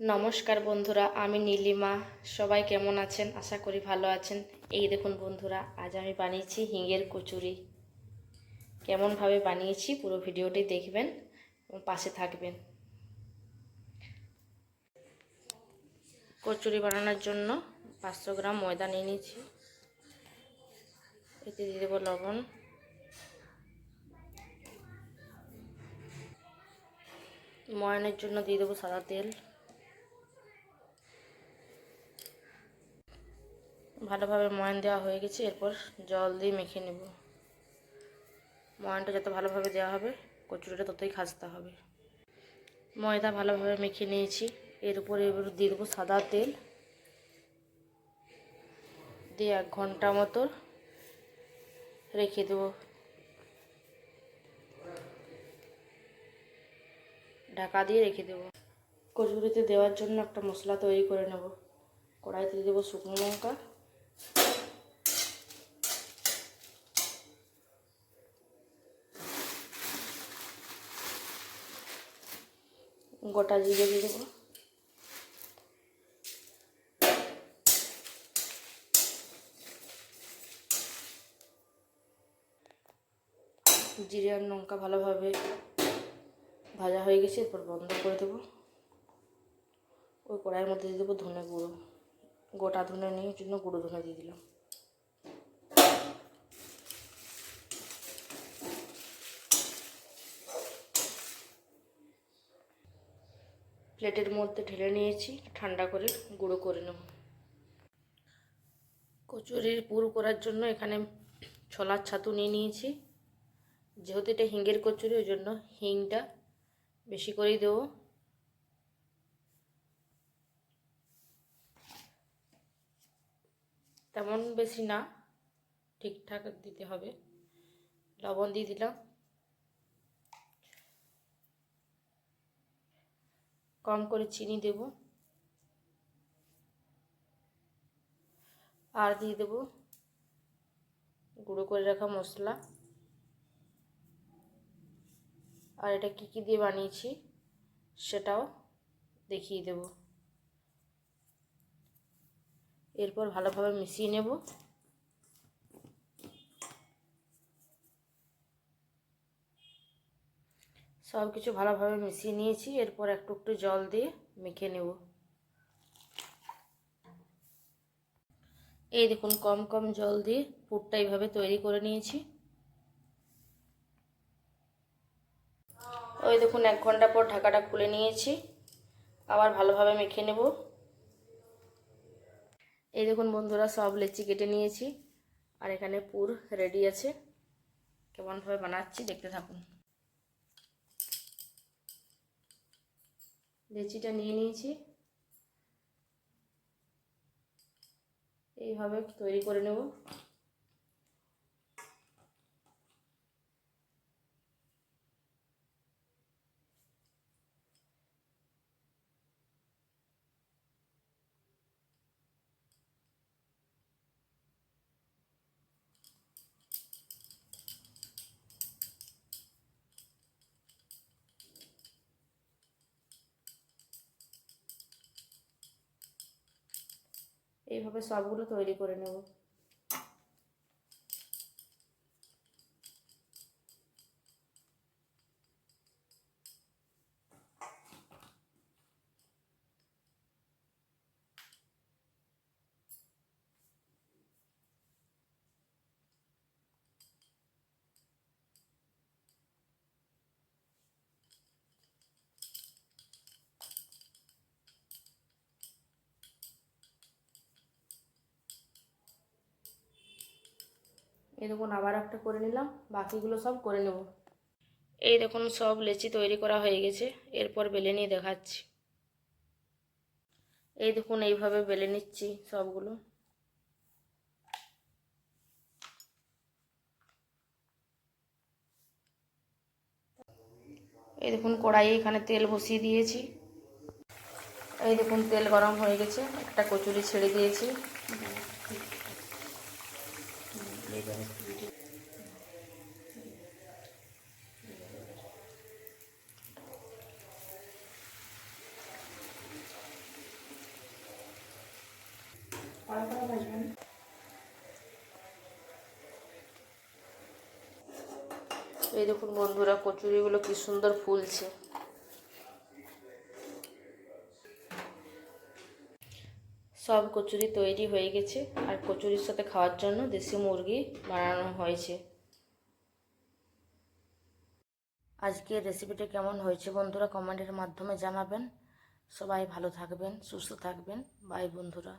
নমস্কার বন্ধুরা, আমি নীলিমা। সবাই কেমন আছেন? আশা করি ভালো আছেন। এই দেখুন বন্ধুরা, আজ আমি বানিয়েছি হিঙের কচুরি। কেমনভাবে বানিয়েছি পুরো ভিডিওটি দেখবেন এবং পাশে থাকবেন। কচুরি বানানোর জন্য পাঁচশো গ্রাম ময়দা নিয়ে নিয়েছি। এতে দিয়ে দেবো লবণ। ময়নের জন্য দিয়ে দেবো সাদা তেল। ভালোভাবে ময়ান দেওয়া হয়ে গেছে, এরপর জল দিয়ে মেখে নেব। ময়ানটা যত ভালোভাবে দেওয়া হবে, কচুরিটা ততই খাজতে হবে। ময়দা ভালোভাবে মেখে নিয়েছি, এর উপরে এবার দিয়ে দেবো সাদা তেল। দিয়ে এক ঘণ্টা মতো রেখে দেবো। ঢাকা দিয়ে রেখে দেবো। কচুরিতে দেওয়ার জন্য একটা মশলা তৈরি করে নেব। কড়াইতে দেবো শুকনো লঙ্কা। গোটা জিরে দিয়ে দেবো। জিরে আর লঙ্কা ভালোভাবে ভাজা হয়ে গেছে, এরপর বন্ধ করে দেবো। ওই কড়াইয়ের মধ্যে দিয়ে দেবো ধনে গুঁড়ো। গোটা ধনে নিয়ে জন্য গুঁড়ো ধনে দিয়ে দিলাম। প্লেটের মধ্যে ঢেলে নিয়েছি, ঠান্ডা করে গুঁড়ো করে নেব। কচুরির পুর করার জন্য এখানে ছোলার ছাতু নিয়ে নিয়েছি। যেহেতু এটা হিঙ্গের কচুরি, ওই জন্য হিংটা বেশি করেই দেবো। তেমন বেশি না। ঠিকঠাক দিতে হবে। লবণ দিয়ে দিলাম। কম করে চিনি দেব। আর দিয়ে দেব গুঁড়ো করে রাখা মশলা। আর এটা কী কী দিয়ে বানিয়েছি সেটাও দেখিয়ে দেব। এরপর ভালোভাবে মিশিয়ে নেব। সব কিছু ভালোভাবে মিশিয়ে নিয়েছি, এরপর একটু একটু জল দিয়ে মেখে নেব। এই দেখুন, কম কম জল দিয়ে পুরটা এইভাবে তৈরি করে নিয়েছি। ওই দেখুন, এক ঘণ্টা পর ঢাকাটা খুলে নিয়েছি। আবার ভালোভাবে মেখে নেব। এই দেখুন বন্ধুরা, সব লেচি কেটে নিয়েছি। আর এখানে পুর রেডি আছে। কেমনভাবে বানাচ্ছি দেখতে থাকুন। লেচিটা নিয়ে নিয়েছি। এইভাবে তৈরি করে নেব। এইভাবে সবগুলো তৈরি করে নেব? এই দেখুন আবার একটা করে নিলাম, বাকিগুলো সব করে নেব। এই দেখুন, সব লেচি তৈরি করা হয়ে গেছে, এরপর বেলে নিয়ে দেখাচ্ছি। এই দেখুন, এইভাবে বেলে নিচ্ছি সবগুলো। এই দেখুন, কড়াইয়ে এখানে তেল বসিয়ে দিয়েছি। এই দেখুন, তেল গরম হয়ে গেছে, একটা কচুরি ছেড়ে দিয়েছি। এই দেখুন বন্ধুরা কচুরিগুলো কি সুন্দর ফুলছে। সব কচুরি তৈরি হয়ে গেছে। আর কচুরির সাথে খাওয়ার জন্য দেশি মুরগি বানানো হয়েছে। আজকের রেসিপিটা কেমন হয়েছে বন্ধুরা কমেন্টের মাধ্যমে জানাবেন। সবাই ভালো থাকবেন, সুস্থ থাকবেন। বাই বন্ধুরা।